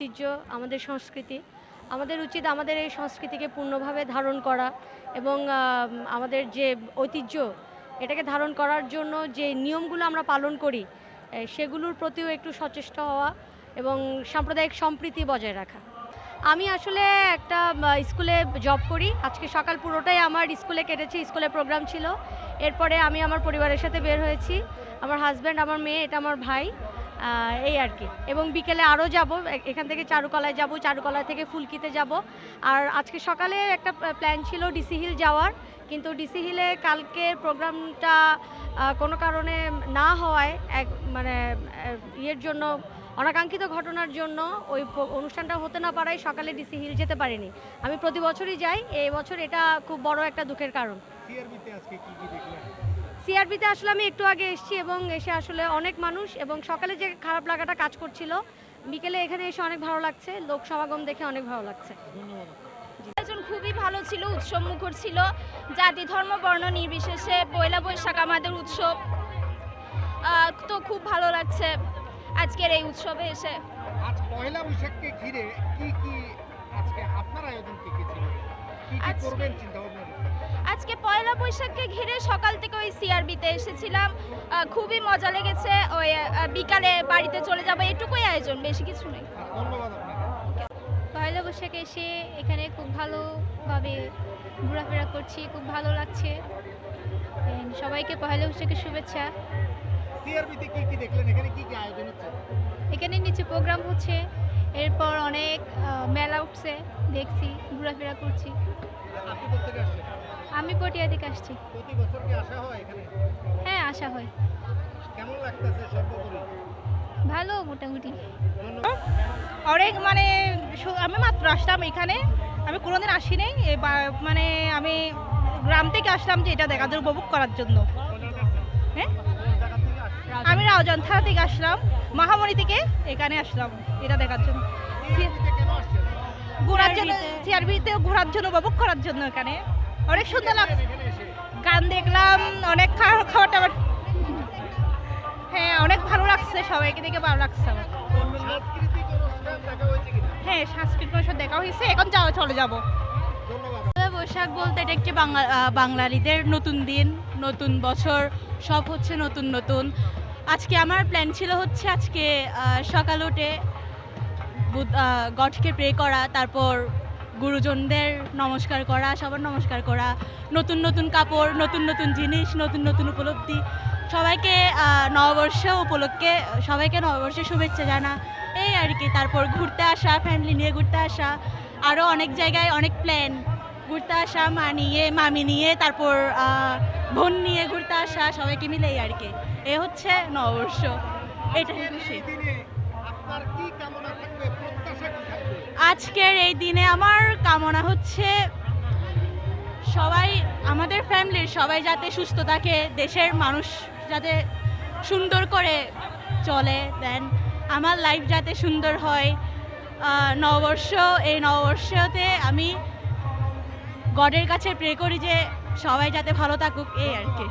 ঐতিহ্য, আমাদের সংস্কৃতি। আমাদের উচিত আমাদের এই সংস্কৃতিকে পূর্ণভাবে ধারণ করা এবং আমাদের যে ঐতিহ্য, এটাকে ধারণ করার জন্য যে নিয়মগুলো আমরা পালন করি সেগুলোর প্রতিও একটু সচেষ্ট হওয়া এবং সাম্প্রদায়িক সম্প্রীতি বজায় রাখা। আমি আসলে একটা স্কুলে জব করি। আজকে সকাল পুরোটাই আমার স্কুলে কেটেছে, স্কুলে প্রোগ্রাম ছিল। এরপরে আমি আমার পরিবারের সাথে বের হয়েছি। আমার হাজব্যান্ড, আমার মেয়ে, এটা আমার ভাই। এই আর কি। এবং বিকেলে আরও যাব এখান থেকে চারুকলায় যাব, চারুকলা থেকে ফুলকিতে যাব। আর আজকে সকালে একটা প্ল্যান ছিল ডিসি হিল যাওয়ার, কিন্তু ডিসি হিলে কালকের প্রোগ্রামটা কোনো কারণে না হওয়ায় এক মানে ইয়ের জন্য, অনাকাঙ্ক্ষিত ঘটনার জন্য ওই অনুষ্ঠানটা হতে না পারায় সকালে ডিসি হিল যেতে পারিনি। আমি প্রতি বছরই যাই, এই বছর এটা খুব বড় একটা দুঃখের কারণ। সিআরবিতে আসলে আমি একটু আগে এসেছি এবং এসে আসলে অনেক মানুষ এবং সকালে যে খারাপ লাগাটা কাজ করছিল বিকেলে এখানে এসে অনেক ভালো লাগছে লোক সমাগম দেখে অনেক ভালো লাগছে। আয়োজন খুবই ভালো ছিল উৎসব মুখর ছিল জাতি ধর্ম বর্ণ নির্বিশেষে পয়লা বৈশাখ আমাদের উৎসব। তো খুব ভালো লাগছে আজকের এই উৎসবে এসে। আজ পয়লা বৈশাখকে ঘিরে কি কি আজকে আপনার আয়োজন কি কি ছিল? আজকে- পয়লা বৈশাখকে ঘিরে সকাল থেকে ওই সিআরবিতে এসেছিলাম। খুবই মজা লেগেছে। ওই বিকালে বাড়িতে চলে যাব এটুকুই আয়োজন বেশি কিছু নেই। পয়লা বৈশাখে এসে এখানে খুব ভালোভাবে ঘোরাফেরা করছি খুব ভালো লাগছে। সবাইকে পয়লা বৈশাখের শুভেচ্ছা। সিআরবিতে কি কি দেখলেন? এখানে কি কি আয়োজন হচ্ছে? এখানে নিচে প্রোগ্রাম হচ্ছে এরপর অনেক মেলা উঠছে দেখছি ঘোরাফেরা করছি। আমি পটিয়া থেকে আসছি হয় হ্যাঁ আসা হয়। ভালো মোটামুটি। অনেক মানে আমি মাত্র আসলাম এখানে। আমি কোনোদিন আসি নাই মানে আমি গ্রাম থেকে আসলাম যে এটা জন্য উপভোগ করার জন্য। হ্যাঁ? থানা থেকে আসলাম। মহামণি থেকে এখানে আসলাম। এটা দেখার জন্য। ঘোরার জন্য সিআরবিতে ঘোরার জন্য উপভোগ করার জন্য এখানে। অনেক সুন্দর লাগছে গান দেখলাম, অনেক খাওয়া খাবার টাবার হ্যাঁ অনেক ভালো লাগছে, সবাইকে দেখে ভালো লাগছে আমার। হ্যাঁ সাংস্কৃতিক অনুষ্ঠান দেখা হয়েছে, এখন যাওয়া চলে যাব। বৈশাখ বলতে এটা একটি বাঙালিদের নতুন দিন, নতুন বছর, সব হচ্ছে নতুন নতুন। আজকে আমার প্ল্যান ছিল হচ্ছে আজকে সকাল উঠে গডকে প্রে করা, তারপর গুরুজনদের নমস্কার করা, সবার নমস্কার করা, নতুন নতুন কাপড়, নতুন নতুন জিনিস, নতুন নতুন উপলব্ধি। সবাইকে নববর্ষ উপলক্ষে, সবাইকে নববর্ষের শুভেচ্ছা জানা। এই আর কি, তারপর ঘুরতে আসা ফ্যামিলি নিয়ে ঘুরতে আসা। আরও অনেক জায়গায় অনেক প্ল্যান ঘুরতে আসা, মা নিয়ে, মামি নিয়ে, তারপর বোন নিয়ে ঘুরতে আসা, সবাইকে মিলে আর কি। এ হচ্ছে নববর্ষ। এটা আজকের এই দিনে আমার কামনা হচ্ছে সবাই, আমাদের ফ্যামিলির সবাই যাতে সুস্থ থাকে, দেশের মানুষ যাতে সুন্দর করে চলে দেন আমার লাইফ যাতে সুন্দর হয়। নববর্ষ, এই নববর্ষতে আমি গডের কাছে প্রে করি যে সবাই যাতে ভালো থাকুক এই আর কি।